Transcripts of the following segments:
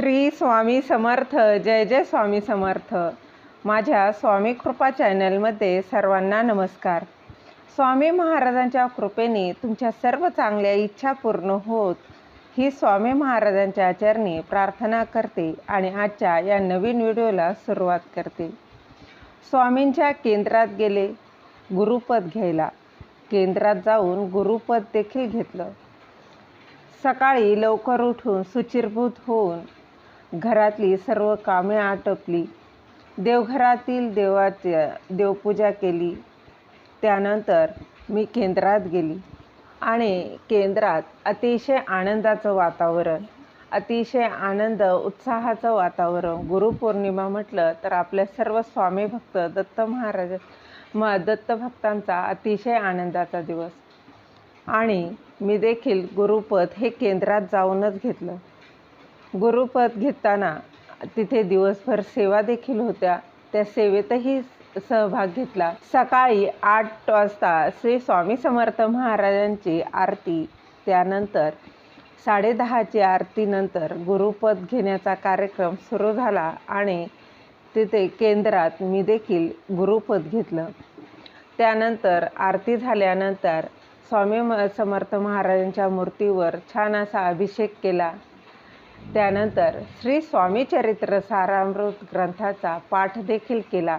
श्री स्वामी समर्थ जय जय स्वामी समर्थ. माझ्या स्वामी कृपा चॅनलमध्ये सर्वांना नमस्कार. स्वामी महाराजांच्या कृपेने तुमच्या सर्व चांगल्या इच्छा पूर्ण होत ही स्वामी महाराजांच्या चरणी प्रार्थना करते आणि आजच्या या नवीन व्हिडिओला सुरुवात करते. स्वामींच्या केंद्रात गेले गुरुपद घ्यायला. केंद्रात जाऊन गुरुपद देखील घेतलं. सकाळी लवकर उठून सुचिरभूत होऊन घरातली सर्व कामे आटपली. देवघरातील देवाच्या देवपूजा केली. त्यानंतर मी केंद्रात गेली. आणि केंद्रात अतिशय आनंदाचं वातावरण अतिशय आनंद उत्साहाचं वातावरण गुरुपौर्णिमा म्हटलं तर आपल्या सर्व स्वामी भक्त दत्त महाराज म दत्तभक्तांचा अतिशय आनंदाचा दिवस. आणि मी देखील गुरुपद हे केंद्रात जाऊनच घेतलं. गुरुपद घेताना तिथे दिवसभर सेवा देखील होत्या. त्या सेवेतही सहभाग घेतला. सकाळी आठ वाजता श्री स्वामी समर्थ महाराजांची आरती त्यानंतर साडेदहाची आरतीनंतर गुरुपद घेण्याचा कार्यक्रम सुरू झाला आणि तिथे केंद्रात मी देखील गुरुपद घेतलं. त्यानंतर आरती झाल्यानंतर स्वामी म समर्थ महाराजांच्या मूर्तीवर छान असा अभिषेक केला. त्यानंतर श्री स्वामी चरित्र सारामृत ग्रंथाचा पाठ देखील केला.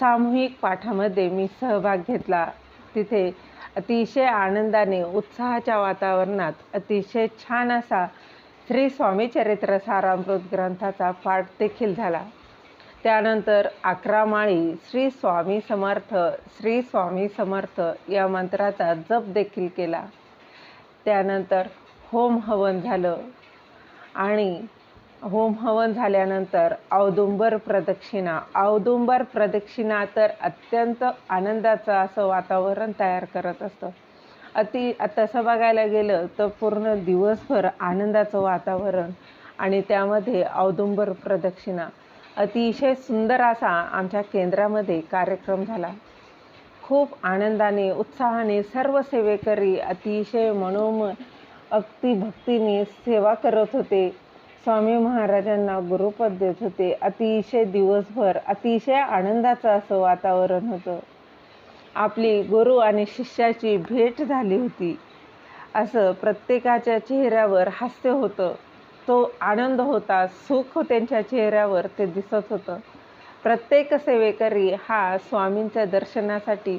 सामूहिक पाठामध्ये मी सहभाग घेतला. तिथे अतिशय आनंदाने उत्साहाच्या वातावरणात अतिशय छान असा श्री स्वामी चरित्र सारामृत ग्रंथाचा पाठ देखील झाला. त्यानंतर अकरा माळी श्री स्वामी समर्थ श्री स्वामी समर्थ या मंत्राचा जप देखील केला. त्यानंतर होम हवन झालं. आणि होम हवन झाल्यानंतर औदुंबर प्रदक्षिणा. औदुंबर प्रदक्षिणा तर अत्यंत आनंदाचं असं वातावरण तयार करत असतं. अति तसं बघायला गेलं तर पूर्ण दिवसभर आनंदाचं वातावरण आणि त्यामध्ये औदुंबर प्रदक्षिणा. अतिशय सुंदर असा आमच्या केंद्रामध्ये कार्यक्रम झाला. खूप आनंदाने उत्साहाने सर्व सेवेकरी अतिशय मनोम अगदी भक्तीने सेवा करत होते. स्वामी महाराजांना गुरुपद देत होते. अतिशय दिवसभर अतिशय आनंदाचं असं वातावरण होतं. आपली गुरु आणि शिष्याची भेट झाली होती. असं प्रत्येकाच्या चेहऱ्यावर हास्य होतं. तो आनंद होता सुख त्यांच्या चेहऱ्यावर ते दिसत होतं. प्रत्येक सेवेकरी हा स्वामींच्या दर्शनासाठी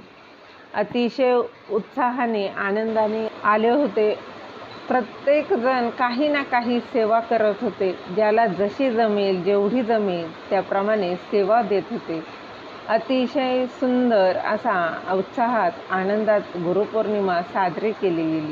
अतिशय उत्साहाने आनंदाने आले होते. प्रत्येकजण काही ना काही सेवा करत होते. ज्याला जशी जमेल जेवढी जमेल त्याप्रमाणे सेवा देत होते. अतिशय सुंदर असा उत्साहात आनंदात गुरुपौर्णिमा साजरी केली गेली.